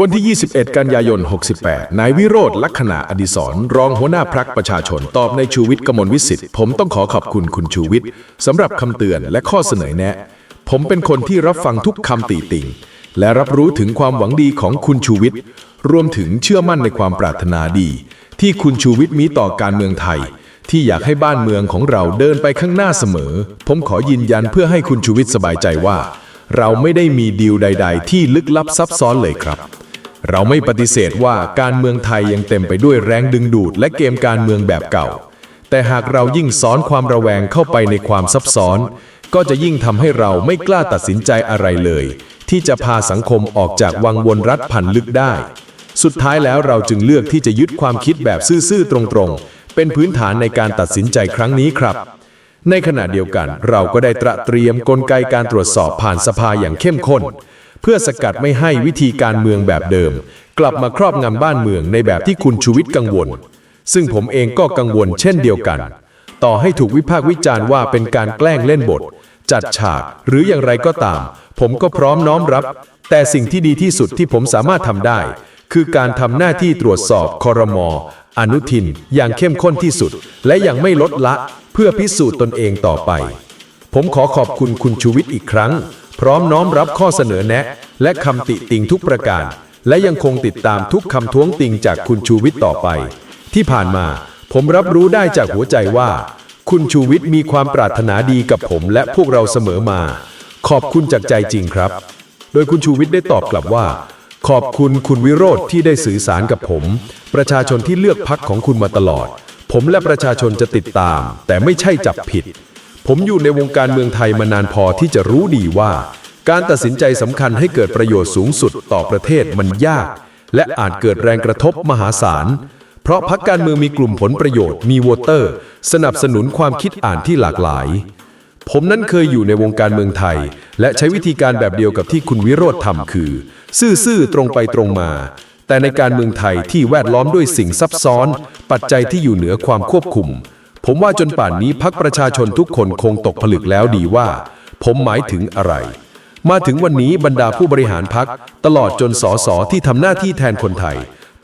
วันที่ 21 กันยายน 68 นายวิโรธลักษณะอดิศรรองหัวหน้าพักประชาชนตอบในชูวิทย์กมลวิสิทธิ์ ผมต้องขอขอบคุณคุณชูวิทย์สำหรับคำเตือนและข้อเสนอแนะ ผมเป็นคนที่รับฟังทุกคำติติงและรับรู้ถึงความหวังดีของคุณชูวิทย์ รวมถึงเชื่อมั่นในความปรารถนาดี ที่คุณชูวิทย์มีต่อการเมืองไทย ที่อยากให้บ้านเมืองของเราเดินไปข้างหน้าเสมอ ผมขอยืนยันเพื่อให้คุณชูวิทย์สบายใจว่า เราไม่ได้มีดีลใด ๆ ที่ลึกลับซับซ้อนเลยครับ เราไม่ปฏิเสธว่าการเมืองไทยยังเต็มไปด้วยแรงดึงดูด และเกมการเมืองแบบเก่า แต่หากเรายิ่งซ้อนความระแวงเข้าไปในความซับซ้อน ก็จะยิ่งทำให้เราไม่กล้าตัดสินใจอะไรเลย ที่จะพาสังคมออกจากวังวนรัดพันลึกได้ สุดท้ายแล้วเราจึงเลือกที่จะยึดความคิดแบบซื่อๆตรงๆ เป็นพื้นฐานในการตัดสินใจครั้งนี้ครับ ในขณะเดียวกันเราก็ได้ตระเตรียมกลไกการตรวจสอบผ่านสภาอย่างเข้มข้น เพื่อสกัดไม่ให้วิธีการเมืองแบบเดิม กลับมาครอบงำบ้านเมืองในแบบที่คุณชูวิทย์กังวล ซึ่งผมเองก็กังวลเช่นเดียวกัน ต่อให้ถูกวิพากษ์วิจารณ์ว่าเป็นการแกล้งเล่นบท จัดฉากหรืออย่างไรก็ตาม ผมก็พร้อมน้อมรับ แต่สิ่งที่ดีที่สุดที่ผมสามารถทำได้ คือการทำหน้าที่ตรวจสอบคอรมออนุทินอย่างเข้มข้นที่สุด และยังไม่ลดละเพื่อพิสูจน์ตนเองต่อไป ผมขอขอบคุณคุณชูวิทย์อีกครั้ง พร้อมน้อมรับข้อเสนอแนะ และคำติติงทุกประการ และยังคงติดตามทุกคำท้วงติงจากคุณชูวิทย์ต่อไป ที่ผ่านมา ผมรับรู้ได้จากหัวใจว่า คุณชูวิทย์มีความปรารถนาดีกับผมและพวกเราเสมอมา ขอบคุณจากใจจริงครับ โดยคุณชูวิทย์ได้ตอบกลับว่า ขอบคุณคุณวิโรธที่ได้สื่อสารกับผม ประชาชนที่เลือกพักของคุณมาตลอด ผมและประชาชนจะติดตาม แต่ไม่ใช่จับผิด ผมอยู่ในวงการเมืองไทยมานานพอที่จะรู้ดีว่า การตัดสินใจสำคัญให้เกิดประโยชน์สูงสุดต่อประเทศมันยาก และอาจเกิดแรงกระทบมหาศาล เพราะพักการเมืองมีกลุ่มผลประโยชน์มีวตเตอร์ สนับสนุนความคิดอ่านที่หลากหลาย ผมนั้นเคยอยู่ในวงการเมืองไทย และใช้วิธีการแบบเดียวกับที่คุณวิโรธทำคือ ซื่อๆตรงไปตรงมา แต่ในการเมืองไทยที่แวดล้อมด้วยสิ่งซับซ้อน ปัจจัยที่อยู่เหนือความควบคุม ผมว่าจนป่านนี้พักประชาชนทุกคนคงตกผลึกแล้วดีว่า ผมหมายถึงอะไร มาถึงวันนี้บรรดาผู้บริหารพักตลอดจนสสที่ทำหน้าที่แทนคนไทย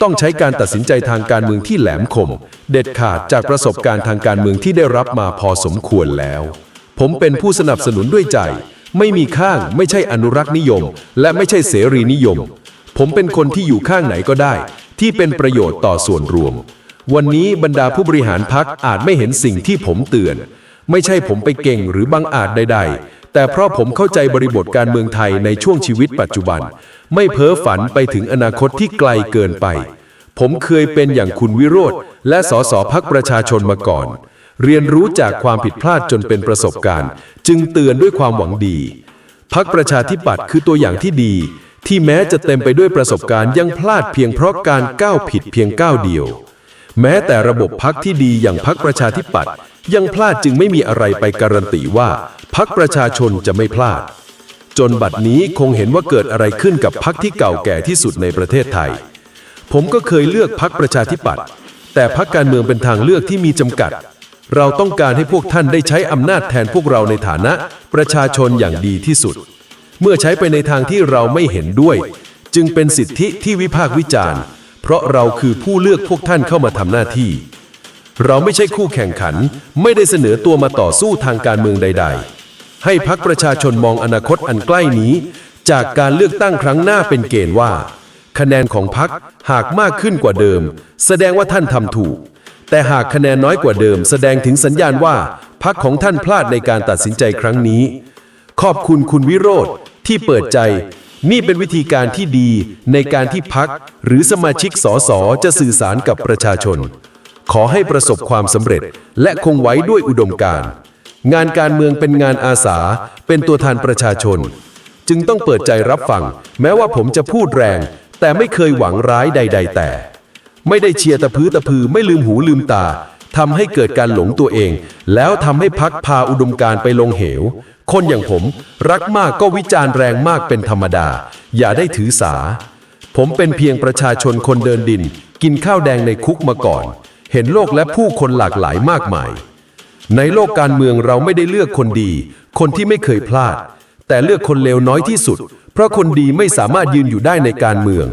ต้องใช้การตัดสินใจทางการเมืองที่แหลมคม เด็ดขาดจากประสบการณ์ทางการเมืองที่ได้รับมาพอสมควรแล้ว ผมเป็นผู้สนับสนุนด้วยใจ ไม่มีข้างไม่ใช่อนุรักษ์นิยม และไม่ใช่เสรีนิยม ผมเป็นคนที่อยู่ข้างไหนก็ได้ ที่เป็นประโยชน์ต่อส่วนรวม วันนี้บรรดาผู้บริหารพักอาจไม่เห็นสิ่งที่ผมเตือน ไม่ใช่ผมไปเก่งหรือบังอาจใด ๆ แต่เพราะผมเข้าใจบริบทการเมืองไทยในช่วงชีวิตปัจจุบัน ไม่เพ้อฝันไปถึงอนาคตที่ไกลเกินไป ผมเคยเป็นอย่างคุณวิโรธและสสพักประชาชนมาก่อน เรียนรู้จากความผิดพลาดจนเป็นประสบการณ์ จึงเตือนด้วยความหวังดี พักประชาธิปัตย์คือตัวอย่างที่ดีที่แม้จะเต็มไปด้วยประสบการณ์ยังพลาดเพียงเพราะการก้าวผิดเพียงก้าวเดียว แม้แต่ระบบพักที่ดีอย่างพักประชาธิปัตย์ยังพลาดจึงไม่มีอะไรไปการันตีว่าพักประชาชนจะไม่พลาด จนบัดนี้คงเห็นว่าเกิดอะไรขึ้นกับพักที่เก่าแก่ที่สุดในประเทศไทย ผมก็เคยเลือกพักประชาธิปัตย์แต่พักการเมืองเป็นทางเลือกที่มีจำกัด เราต้องการให้พวกท่านได้ใช้อำนาจแทนพวกเราในฐานะประชาชนอย่างดีที่สุด เมื่อใช้ไปในทางที่เราไม่เห็นด้วย จึงเป็นสิทธิที่วิพากษ์วิจารณ์ เพราะเราคือผู้เลือกพวกท่านเข้ามาทำหน้าที่ เราไม่ใช่คู่แข่งขัน ไม่ได้เสนอตัวมาต่อสู้ทางการเมืองใด ๆ ให้พักประชาชนมองอนาคตอันใกล้นี้ จากการเลือกตั้งครั้งหน้าเป็นเกณฑ์ว่า คะแนนของพักหากมากขึ้นกว่าเดิม แสดงว่าท่านทำถูก แต่หากคะแนนน้อยกว่าเดิม แสดงถึงสัญญาณว่าพักของท่านพลาดในการตัดสินใจครั้งนี้ ขอบคุณคุณวิโรธที่เปิดใจ นี่เป็นวิธีการที่ดีในการที่พักหรือสมาชิกสสจะสื่อสารกับประชาชน ขอให้ประสบความสำเร็จและคงไว้ด้วยอุดมการณ์งานการเมืองเป็นงานอาสา เป็นตัวแทนประชาชน จึงต้องเปิดใจรับฟัง แม้ว่าผมจะพูดแรง แต่ไม่เคยหวังร้ายใด ๆ แต่ ไม่ได้เชียร์ตะพื้ตะพือไม่ลืมหูลืมตาทำให้เกิดการหลงตัวเอง แล้วทำให้พักพาอุดมการไปลงเหว คนอย่างผมรักมากก็วิจารณ์แรงมากเป็นธรรมดา อย่าได้ถือสา ผมเป็นเพียงประชาชนคนเดินดิน กินข้าวแดงในคุกมาก่อน เห็นโลกและผู้คนหลากหลายมากมาย ในโลกการเมืองเราไม่ได้เลือกคนดี คนที่ไม่เคยพลาด แต่เลือกคนเลวน้อยที่สุด เพราะคนดีไม่สามารถยืนอยู่ได้ในการเมือง